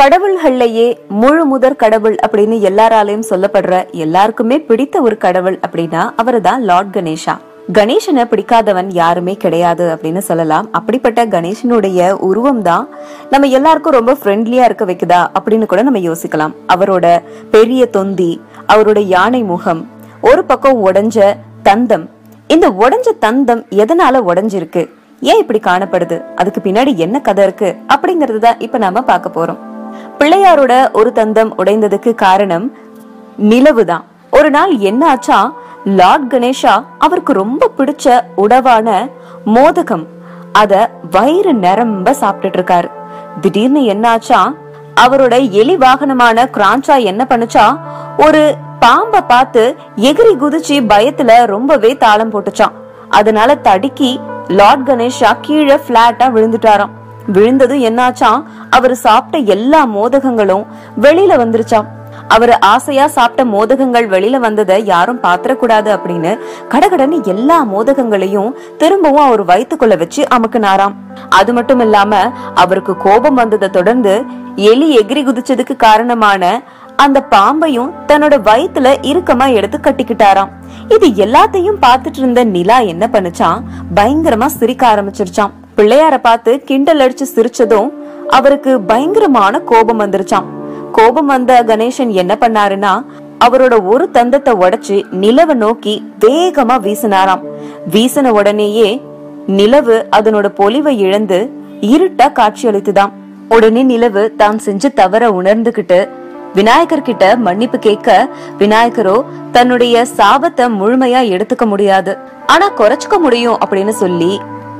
கடவுள்கள்லயே முழு முதற் கடவுள் அப்படின்னு எல்லாராலையும் சொல்லப்படுற எல்லாருக்குமே பிடித்த ஒரு கடவுள் அப்படின்னா அவர்தான் லார்ட் கணேஷா. கணேசனை பிடிக்காதவன் யாருமே கிடையாது அப்படின்னு சொல்லலாம். அப்படிப்பட்ட கணேசனுடைய உருவம் தான் நம்ம எல்லாருக்கும் ரொம்ப ஃப்ரெண்ட்லியா இருக்க வைக்குதா அப்படின்னு கூட நம்ம யோசிக்கலாம். அவரோட பெரிய தொந்தி அவரோட யானை முகம் ஒரு பக்கம் உடஞ்ச தந்தம். இந்த உடஞ்ச தந்தம் எதனால உடைஞ்சிருக்கு? ஏன் இப்படி காணப்படுது? அதுக்கு பின்னாடி என்ன கதை இருக்கு? அப்படிங்கறது தான் இப்ப நாம பார்க்க போறோம். பிள்ளையாரோட ஒரு தந்தம் உடைந்ததுக்கு காரணம் நிலவுதான். ஒரு நாள் என்ன ஆச்சா லார்ட் கணேஷா அவருக்கு ரொம்ப பிடிச்ச உடவான மோதகம். அத வயிறு நிரம்ப சாப்பிட்டுட்டு இருக்காரு திடீர்னு என்ன ஆச்சா அவரோட எலி வாகனமான கிராஞ்சா என்ன பண்ணுச்சா ஒரு பாம்ப பார்த்து எகிரி குதிச்சு பயத்துல ரொம்பவே தாளம் போட்டுச்சான் அதனால தடுக்கி லார்ட் கணேஷா கீழே பிளாட்டா விழுந்துட்டாராம். விழுந்ததும் என்னாச்சான் அவர் சாப்பிட்ட எல்லா மோதகங்களும் வெளியில வந்துருச்சாம். அவர் ஆசையா சாப்பிட்ட மோதகங்கள் வெளியில வந்ததை யாரும் பாத்திரக்கூடாது அப்படின்னு கடகடன்னு எல்லா மோதகங்களையும் திரும்பவும் அவர் வயிற்றுக்குள்ள வச்சு அமுக்குனாராம். அது மட்டும் இல்லாம அவருக்கு கோபம் வந்ததை தொடர்ந்து எலி எகிரி குதிச்சதுக்கு காரணமான அந்த பாம்பையும் தன்னோட வயித்துல இறுக்கமா எடுத்து கட்டிக்கிட்டாராம். இது எல்லாத்தையும் பார்த்துட்டு இருந்த நிலா என்ன பண்ணுச்சான் பயங்கரமா சிரிக்க ஆரம்பிச்சிருச்சான் பிள்ளையார பார்த்து கிண்டல் அடிச்சு சிரிச்சதும் அவருக்கு பயங்கரமான கோபம் வந்துருச்சாம். கோபம் வந்த கணேசன் என்ன பண்ணாருன்னா அவரோட ஒரு தந்தத்தை உடைச்சு நிலவை நோக்கி வேகமா வீசினாராம். வீசின உடனேயே நிலவு அதனோட பொலிவை இழந்து இருட்டா காட்சியளித்துதாம் உடனே நிலவு தான் செஞ்ச தவற உணர்ந்துகிட்டு விநாயகர் கிட்ட மன்னிப்பு கேட்க விநாயகரோ தன்னுடைய சாபத்தை முழுமையா எடுத்துக்க முடியாது. ஆனா குறைச்சுக்க முடியும் அப்படின்னு சொல்லி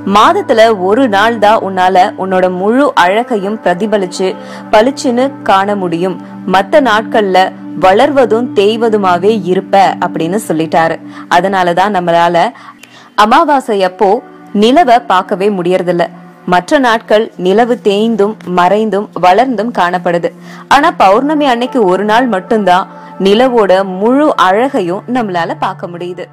மாதத்துல ஒரு நாள் தான் உன்னால உன்னோட முழு அழகையும் பிரதிபலிச்சு பளிச்சுன்னு காண முடியும். மத்த நாட்கள்ல வளர்வதும் தேய்வதுமாவே இருப்ப அப்படின்னு சொல்லிட்டாரு. அதனாலதான் நம்மளால அமாவாசை அப்போ நிலவை பார்க்கவே முடியறதில்ல. மற்ற நாட்கள் நிலவு தேய்ந்தும் மறைந்தும் வளர்ந்தும் காணப்படுது. ஆனா பௌர்ணமி அன்னைக்கு ஒரு நாள் மட்டும்தான் நிலவோட முழு அழகையும் நம்மளால பார்க்க முடியுது.